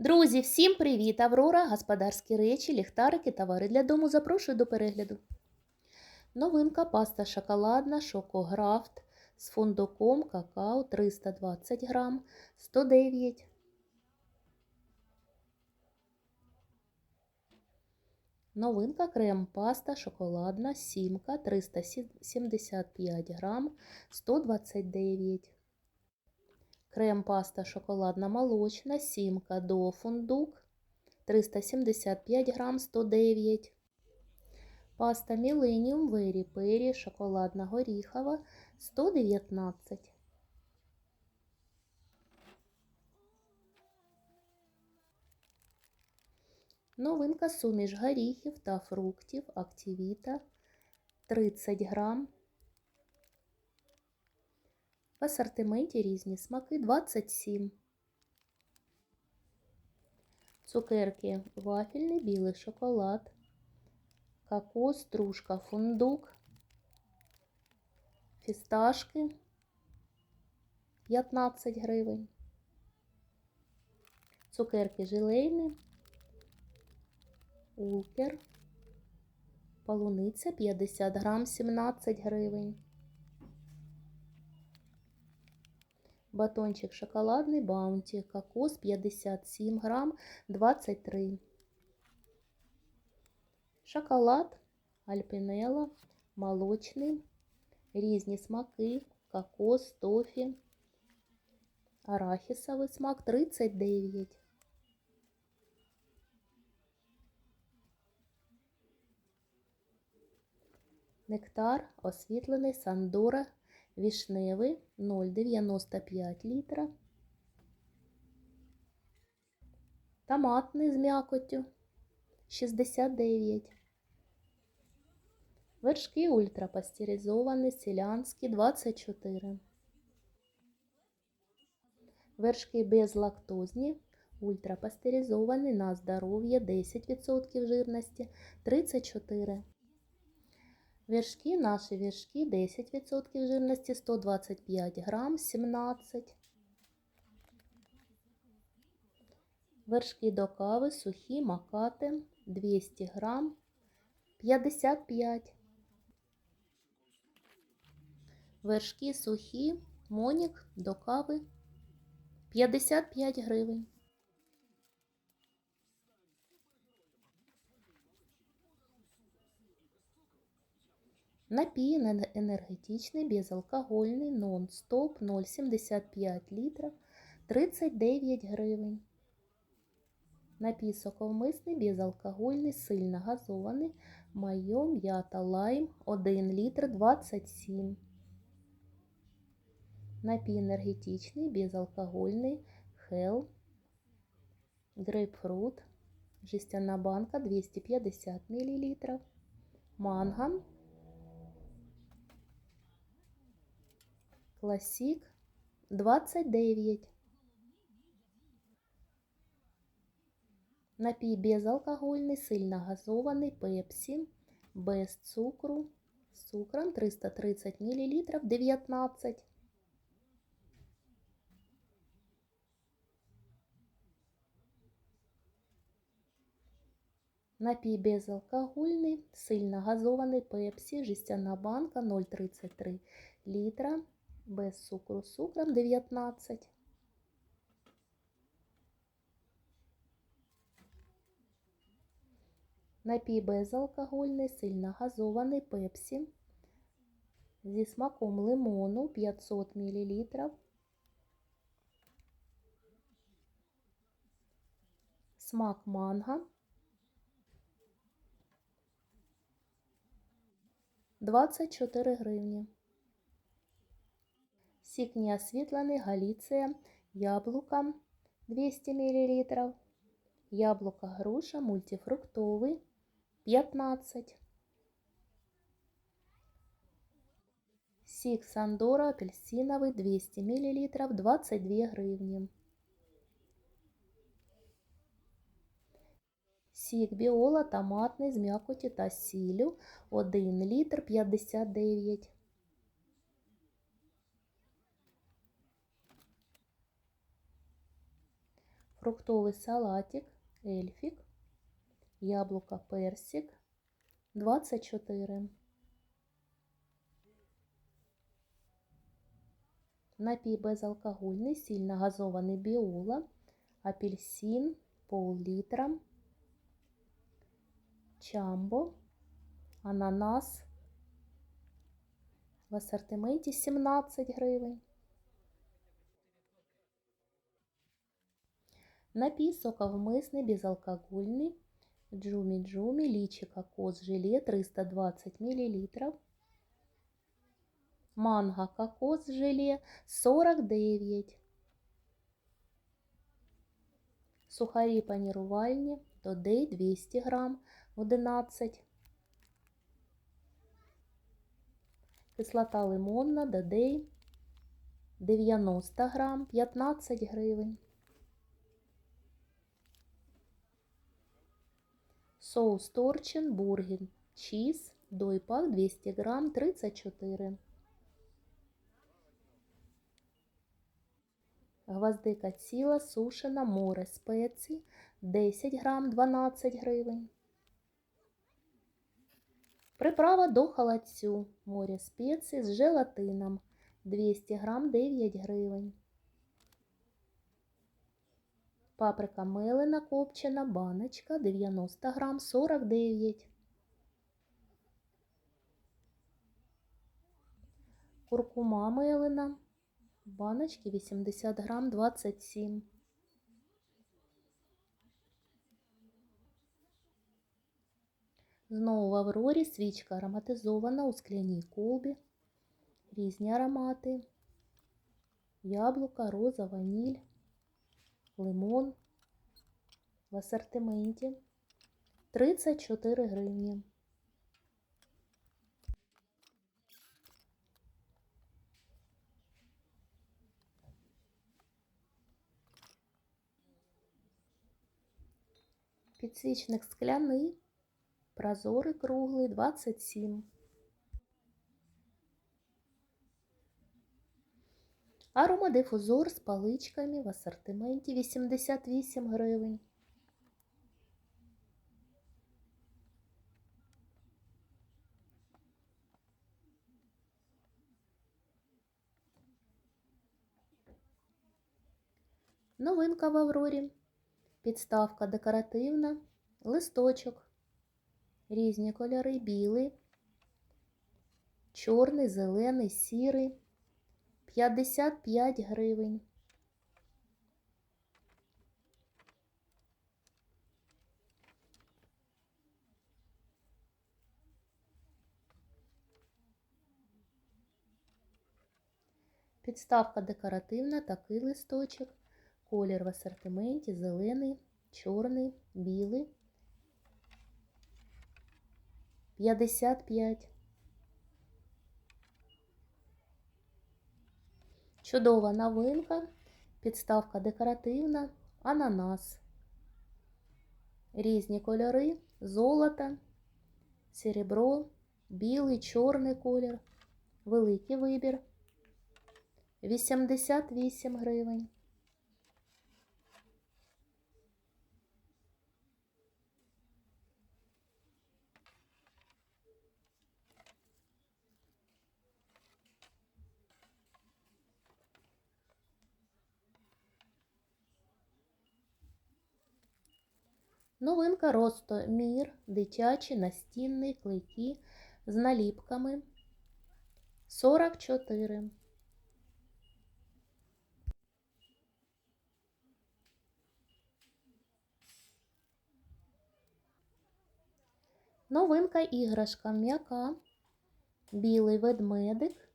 Друзі, всім привіт! Аврора, господарські речі, ліхтарики, товари для дому. Запрошую до перегляду. Новинка паста шоколадна Шокографт з фундуком какао 320 грам 109. Новинка крем-паста шоколадна сімка 375 грам 129. Крем-паста шоколадна молочна, сімка до фундук 375 грам 109. Паста Millennium Very Peri шоколадна горіхова 119. Новинка суміш горіхів та фруктів Активіта 30 грам. В асортименті різні смаки 27. Цукерки вафельний білий шоколад, кокос, стружка, фундук, фісташки 15 гривень. Цукерки желейні, улкер, полуниця 50 грам 17 гривень. Батончик шоколадний баунті, кокос 57 грам 23. Шоколад альпінела, молочний, різні смаки, кокос, тофі, арахісовий смак 39. Нектар освітлений Сандора вішневий 0,95 літра. Томатний з м'якоттю 69. Вершки ультрапастеризовані, селянські 24. Вершки безлактозні, ультрапастеризовані на здоров'я 10% жирності 34. Вершки, наші вершки 10% жирності 125 грам 17. Вершки до кави сухі макати 200 грам 55. Вершки сухі монік до кави 55 гривень. Напій енергетичний, безалкогольний, нон-стоп 0,75 літрів 39 гривень. Напій соковмисний, безалкогольний, сильно газований, майо, м'ята, лайм 1 літр 27. Напій енергетичний, безалкогольний, хел, грейпфрут, жестяна банка 250 мл, манган Класік 29. Напій безалкогольний, сильно газований, пепсі, без цукру, з цукром 330 мл 19. Напій безалкогольний, сильно газований, пепсі, жестяна банка 0,33 літра без цукру з цукром 19. Напій безалкогольний, сильно газований пепсі зі смаком лимону 500 мл. Смак манго 24 гривні. Сік неосвітлений, галіція, яблука 200 мл, яблука груша, мультифруктовий 15. Сік Сандора апельсиновий 200 мл 22 гривні. Сік біола томатний з м'якоті та сіллю 1 літр 59. Фруктовий салатик, ельфік, яблука персик 24. Напій безалкогольний, сильно газований біола, апельсин пол-літра, чамбо, ананас в асортименті 17 гривень. Напій соковмисний безалкогольний джумі-джумі лічі кокос желе 320 мл. Манго кокос желе 49. Сухарі панірувальні Додей 200 грам 11. Кислота лимонна Додей 90 грам 15 гривень. Соус торчин бургер чіз дойпак 200 грам 34. Гвоздика ціла сушена море спецій 10 грам 12 гривень. Приправа до халацю море спецій з желатином 200 грам 9 гривень. Паприка мелена копчена баночка 90 грам 49. Куркума мелена баночки 80 грам 27. Знову в Аврорі свічка ароматизована у скляній колбі. Різні аромати. Яблука, роза, ваніль, лимон в асортименті 34 гривні. Підсвічник скляний, прозорий круглий 27. Аромадифузор з паличками в асортименті 88 гривень. Новинка в Аврорі. Підставка декоративна, листочок. Різні кольори білий, чорний, зелений, сірий. 55 гривень. Підставка декоративна, такий листочок. Колір в асортименті зелений, чорний, білий. 55. Чудова новинка, підставка декоративна, ананас. Різні кольори, золото, серебро, білий, чорний колір, великий вибір. 88 гривень. Новинка Росто Мір, дитячі настінні клейкі з наліпками 44. Новинка іграшка м'яка, білий ведмедик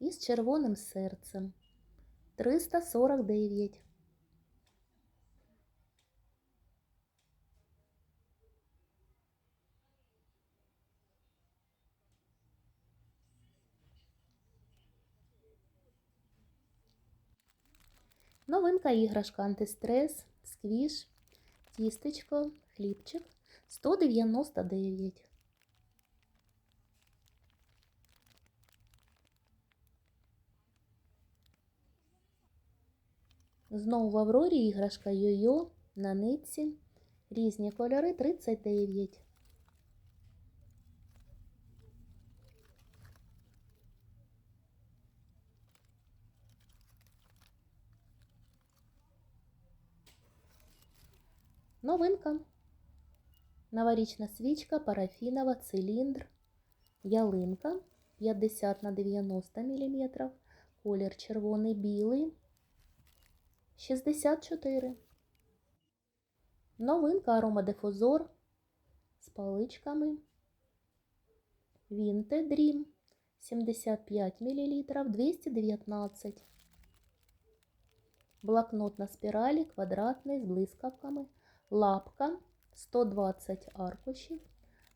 із червоним серцем 349. Новинка іграшка антистрес, сквіш, тістечко, хлібчик 199. Знову в Аврорі іграшка Йо-Йо на нитці. Різні кольори 39. Новинка. Новорічна свічка, парафінова, циліндр, ялинка 50 на 90 мм, колір червоний білий 64. Новинка аромадифузор з паличками. Vinted Dream 75 мл 219. Блокнот на спіралі квадратний з блискавками. Лапка 120 аркушів.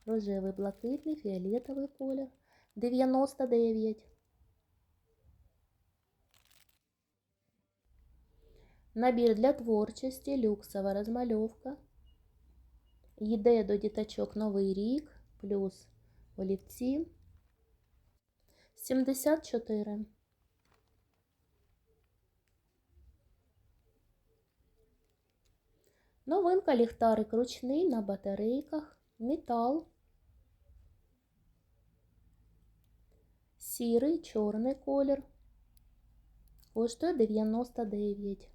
Рожевий, блакитний, фіолетовий колір 99. Набір для творчості, люксова розмальовка. Йде до діточок Новий рік, плюс олівці. 74. Новинка ліхтарик ручний на батарейках, метал. Сірий, чорний колір. Коштує 99.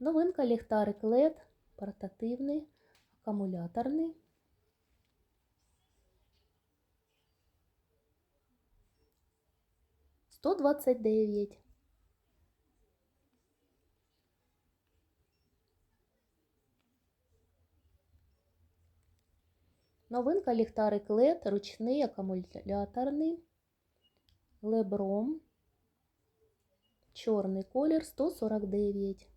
Новинка ліхтарик LED, портативний, акумуляторний. Сто двадцять дев'ять. Новинка ліхтарик LED, ручний акумуляторний, лебром, чорний колір 149.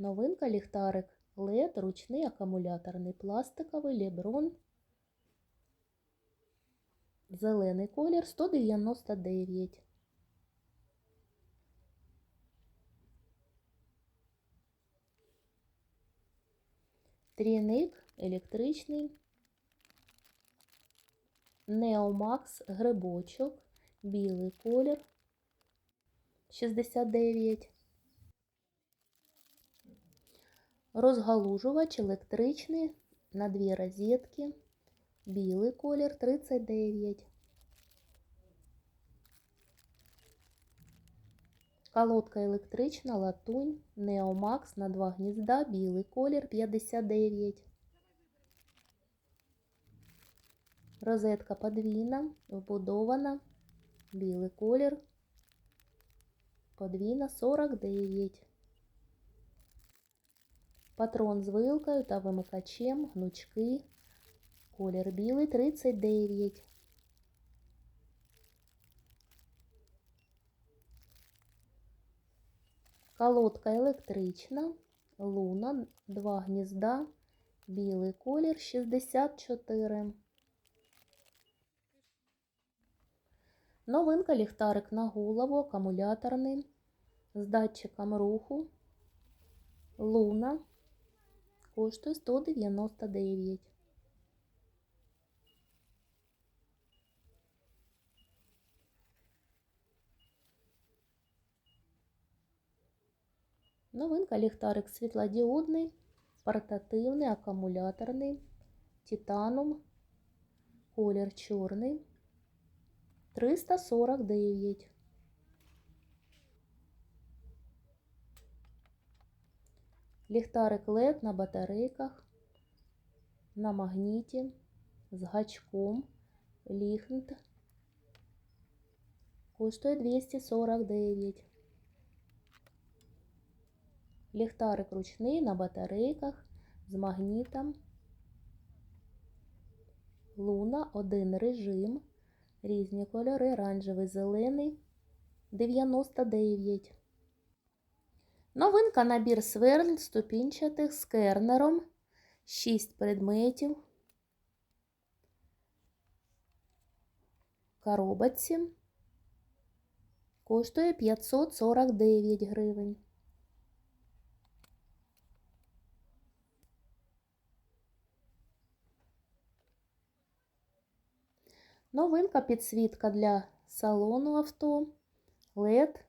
Новинка ліхтарик LED, ручний акумуляторний, пластиковий леброн. Зелений колір 199. Трійник електричний. Неомакс грибочок, білий колір 69. Розгалужувач електричний на дві розетки. Білий колір 39. Колодка електрична, латунь, Неомакс на два гнізда, білий колір 59. Розетка подвійна, вбудована, білий колір, подвійна 49. Патрон з вилкою та вимикачем, гнучки, колір білий 39. Колодка електрична, луна, два гнізда, білий колір 64. Новинка ліхтарик на голову, акумуляторний, з датчиком руху. Луна коштує 199. Новинка ліхтарик світлодіодний, портативний, акумуляторний, титанум, колір чорний, 349. Ліхтарик LED на батарейках, на магніті, з гачком, ліхнт, коштує 249. Ліхтарик ручний на батарейках з магнітом. Луна, один режим, різні кольори, оранжевий, зелений, 99. Новинка набір сверл ступінчатих з кернером, 6 предметів, коробочці, Коштує 549 гривень. Новинка підсвітка для салону авто. LED.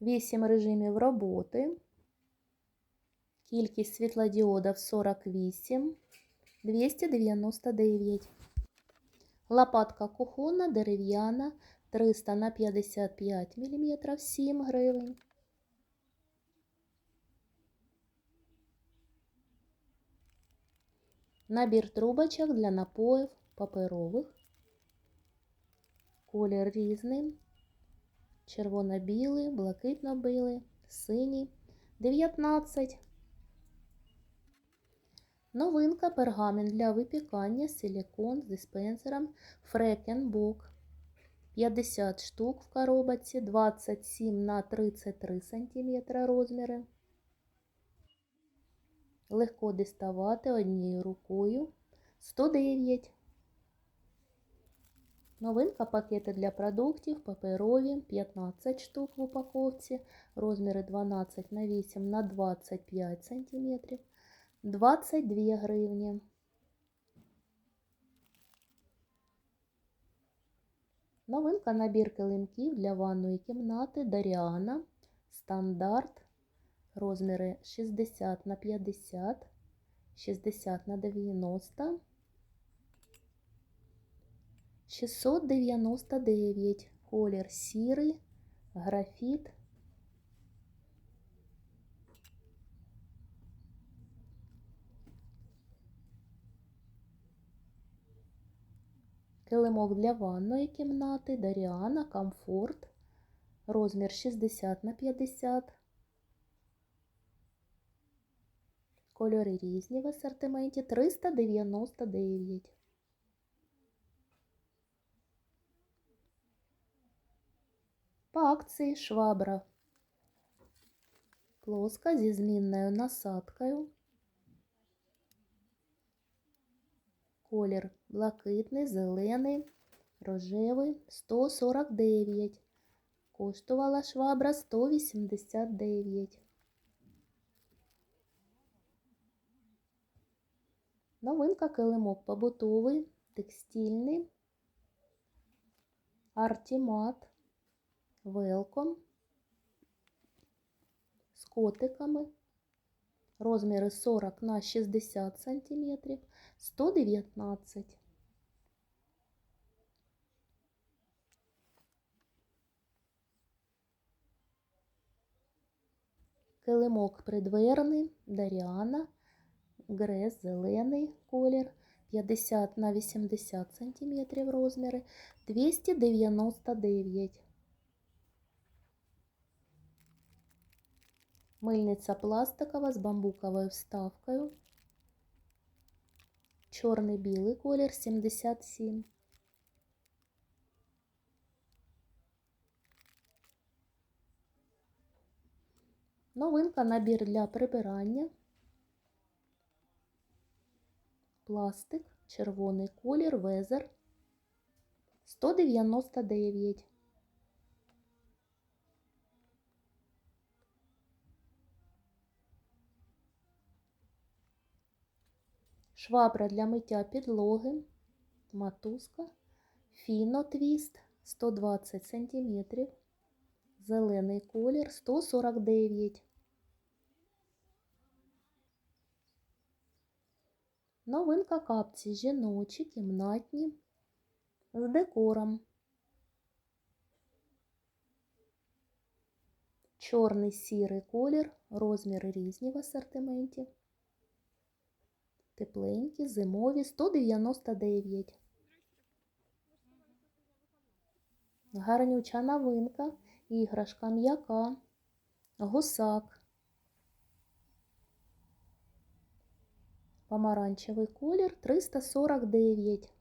8 режимів роботи. Кількість світлодіодів 48, 299. Лопатка кухонна, дерев'яна, 300 на 55 мм, 7 гривень. Набір трубочок для напоїв паперових. Колір різний. Червоно-білий, блакитно-білий, синій. 19. Новинка пергамент для випікання, силікон з диспенсером Фрекенбок. 50 штук в коробці, 27 на 33 см розміри. Легко діставати однією рукою. 109. Новинка пакети для продуктів паперові 15 штук в упаковці, розміри 12 на 8 на 25 см, 22 гривні. Новинка набір килимків для ванної кімнати Даріана стандарт. Розміри 60 на 50, 60 на 90. 699 колір сірий, графіт. Килимок для ванної кімнати, Даріана, комфорт, розмір 60 на 50. Кольори різні в асортименті 399. По акції швабра. Плоска зі змінною насадкою. Колір блакитний, зелений, рожевий 149. Коштувала швабра 189. Новинка килимок побутовий, текстильний, артімат, велком з котиками. Розміри 40 на 60 см, 119. Килимок придверний, Даріана, грез, зелений колір, 50 на 80 см розміри, 299. Мильниця пластикова з бамбуковою вставкою. Чорний білий колір 77. Новинка набір для прибирання. Пластик, червоний колір, везер 199. Швабра для миття підлоги, матузка, фіно твіст 120 см, зелений колір 149. Новинка капці жіночі, кімнатні з декором. Чорний сірий колір, розміри різні в асортименті. Тепленькі, зимові 199. Гарнюча новинка, іграшка м'яка, гусак. Помаранчевий колір 349.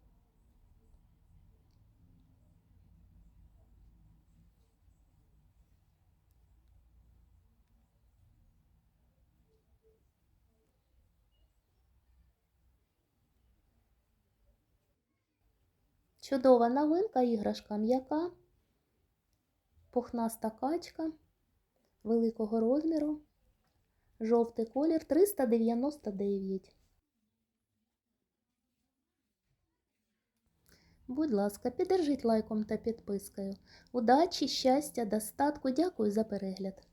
Чудова новинка, іграшка м'яка. пухнаста качка великого розміру. Жовтий колір 399. Будь ласка, піддержіть лайком та підпискою. Удачі, щастя, достатку. Дякую за перегляд.